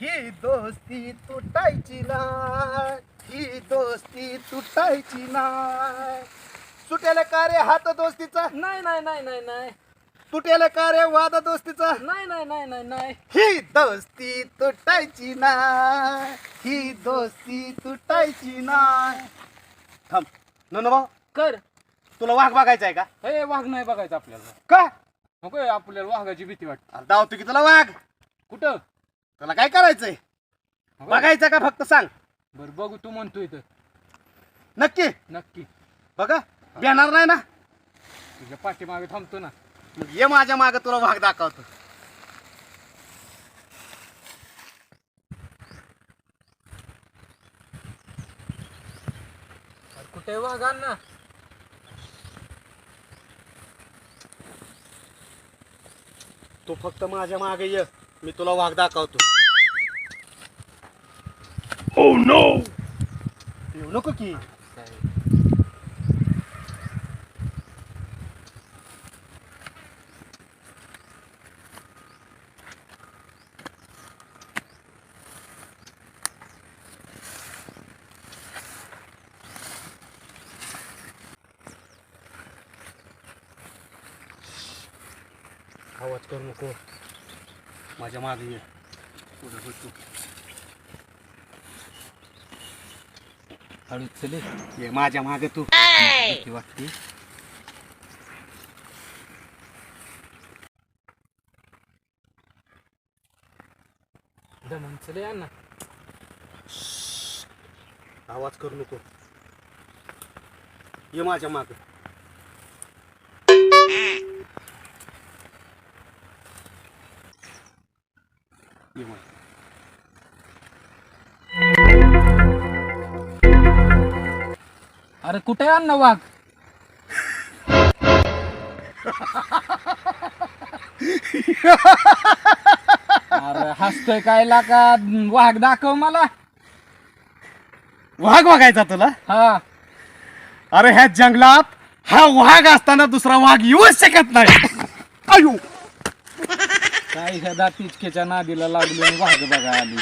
ही दोस्ती तुटायची नाही. ही दोस्ती तुटायची नाही. सुटेल का रे हात दोस्तीचा? नाही नाही नाही नाही नाही. तुटेल का रे वाद दोस्तीचा? नाही नाही नाही नाही नाही. ही दोस्ती तुटायची नाही. ही दोस्ती तुटायची नाही. थांब. ननु भाऊ कर. तुला वाघ बघायचा आहे का? हे वाघ नाही बघायचं आपल्याला. का? नको आपल्याला वाघाची भीती वाटते. अरे धावतो की तुला वाघ. कुठं? तुला काय करायचंय? बघायचं का फक्त सांग. बरं बघू तू म्हणतोय तर. नक्की? नक्की. बघा भेणार नाही ना? तुझ्या पाठीमागे थांबतो ना. मग ये माझ्या माग तुला वाघ दाखवतो. कुठे वाघ ना तू फक्त माझ्या मागे ये. मी तुला वाघ दाखवतो येऊ नको की. आवाज करू नको. माझ्या मागे ये. पुढे हो तू हळूच चले. ये माझ्या मागे तू. भीती वाटते. दमन चले या ना आवाज करू नको. ये माझ्या मागे. माझ्या अरे कुठे आहे ना वाघ अरे हसतोय काय लाका वाघ दाखव मला. वाघ बघायचा तुला? हा. अरे ह्या जंगलात हा वाघ असताना दुसरा वाघ येऊच शकत नाही. अयो काय ह्या दातिचकेच्या नादीला लागली आणि वाघ बघा आली.